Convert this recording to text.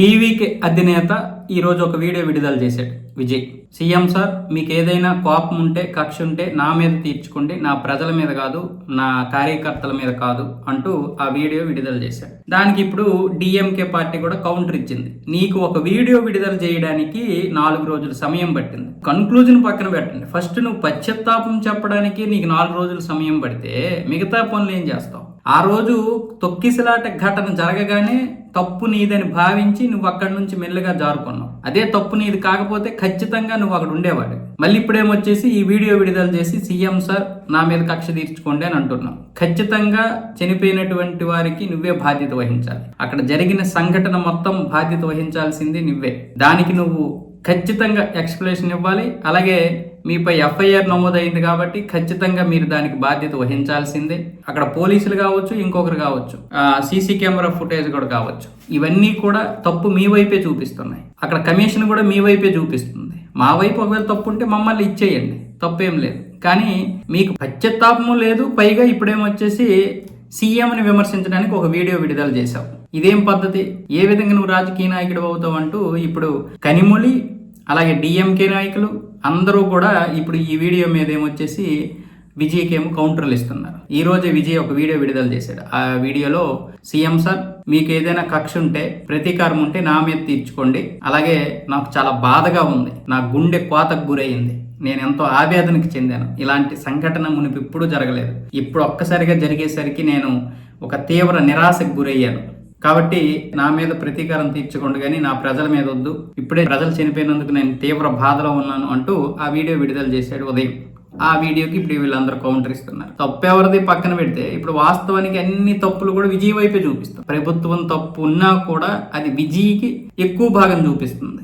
టీవీకి అధినేత ఈరోజు ఒక వీడియో విడుదల చేశాడు విజయ్. సీఎం సార్ మీకు ఏదైనా కోపం ఉంటే కక్ష ఉంటే నా మీద తీర్చుకోండి నా ప్రజల మీద కాదు నా కార్యకర్తల మీద కాదు అంటూ ఆ వీడియో విడుదల చేశాడు. దానికి ఇప్పుడు డిఎంకే పార్టీ కూడా కౌంటర్ ఇచ్చింది. నీకు ఒక వీడియో విడుదల చేయడానికి నాలుగు రోజుల సమయం పట్టింది. కన్క్లూజన్ పక్కన పెట్టండి. ఫస్ట్ నువ్వు పశ్చాత్తాపం చెప్పడానికి నీకు నాలుగు రోజుల సమయం పడితే మిగతా పనులు ఏం చేస్తావు? ఆ రోజు తొక్కిసలాట ఘటన జరగగానే తప్పు నీదని భావించి నువ్వు అక్కడి నుంచి మెల్లగా జారుకున్నావు. అదే తప్పు నీది కాకపోతే ఖచ్చితంగా నువ్వు అక్కడ ఉండేవాడు మళ్ళీ ఇప్పుడేమొచ్చేసి ఈ వీడియో విడుదల చేసి సీఎం సార్ నా మీద కక్ష తీర్చుకోండి అని అంటున్నావు ఖచ్చితంగా చనిపోయినటువంటి వారికి నువ్వే బాధ్యత వహించాలి. అక్కడ జరిగిన సంఘటన మొత్తం బాధ్యత వహించాల్సింది నువ్వే. దానికి నువ్వు ఖచ్చితంగా ఎక్స్ప్లెనేషన్ ఇవ్వాలి. అలాగే మీపై ఎఫ్ఐఆర్ నమోదైంది కాబట్టి ఖచ్చితంగా మీరు దానికి బాధ్యత వహించాల్సిందే. అక్కడ పోలీసులు కావచ్చు ఇంకొకరు కావచ్చు సీసీ కెమెరా ఫుటేజ్ కూడా కావచ్చు. ఇవన్నీ కూడా తప్పు మీ వైపే చూపిస్తున్నాయి. అక్కడ కమిషన్ కూడా మీ వైపే చూపిస్తుంది. మా వైపు ఒకవేళ తప్పు ఉంటే మమ్మల్ని ఇచ్చేయండి. తప్పేం లేదు. కానీ మీకు పశ్చాత్తాపము లేదు. పైగా ఇప్పుడేమొచ్చేసి సీఎంని విమర్శించడానికి ఒక వీడియో విడుదల చేశావు ఇదేం పద్ధతి? ఏ విధంగా నువ్వు రాజకీయ నాయకుడు అవుతావు అంటూ ఇప్పుడు కనిమొళి అలాగే డిఎంకే నాయకులు అందరూ కూడా ఇప్పుడు ఈ వీడియో మీద ఏమొచ్చేసి విజయ్కి ఏమో కౌంటర్లు ఇస్తున్నారు. ఈ రోజే విజయ్ ఒక వీడియో విడుదల చేశాడు. ఆ వీడియోలో సీఎం సార్ మీకు ఏదైనా కక్ష ఉంటే ప్రతీకారం ఉంటే నా మీద తీర్చుకోండి. అలాగే నాకు చాలా బాధగా ఉంది. నా గుండె కోతకు గురయ్యింది నేను ఎంతో ఆవేదనకి చెందాను. ఇలాంటి సంఘటన మునిపి ఎప్పుడూ జరగలేదు. ఇప్పుడు ఒక్కసారిగా జరిగేసరికి నేను ఒక తీవ్ర నిరాశకు గురయ్యాను. కాబట్టి నా మీద ప్రతీకారం తీర్చుకోండి కానీ నా ప్రజల మీద వద్దు. ఇప్పుడే ప్రజలు చనిపోయినందుకు నేను తీవ్ర బాధలో ఉన్నాను అంటూ ఆ వీడియో విడుదల చేశాడు ఉదయం. ఆ వీడియోకి ఇప్పుడు వీళ్ళందరూ కౌంటర్ ఇస్తున్నారు. తప్పు ఎవరిది పక్కన పెడితే ఇప్పుడు వాస్తవానికి అన్ని తప్పులు కూడా విజయ వైపే చూపిస్తాం ప్రభుత్వం తప్పు ఉన్నా కూడా అది విజయ్కి ఎక్కువ భాగం చూపిస్తుంది.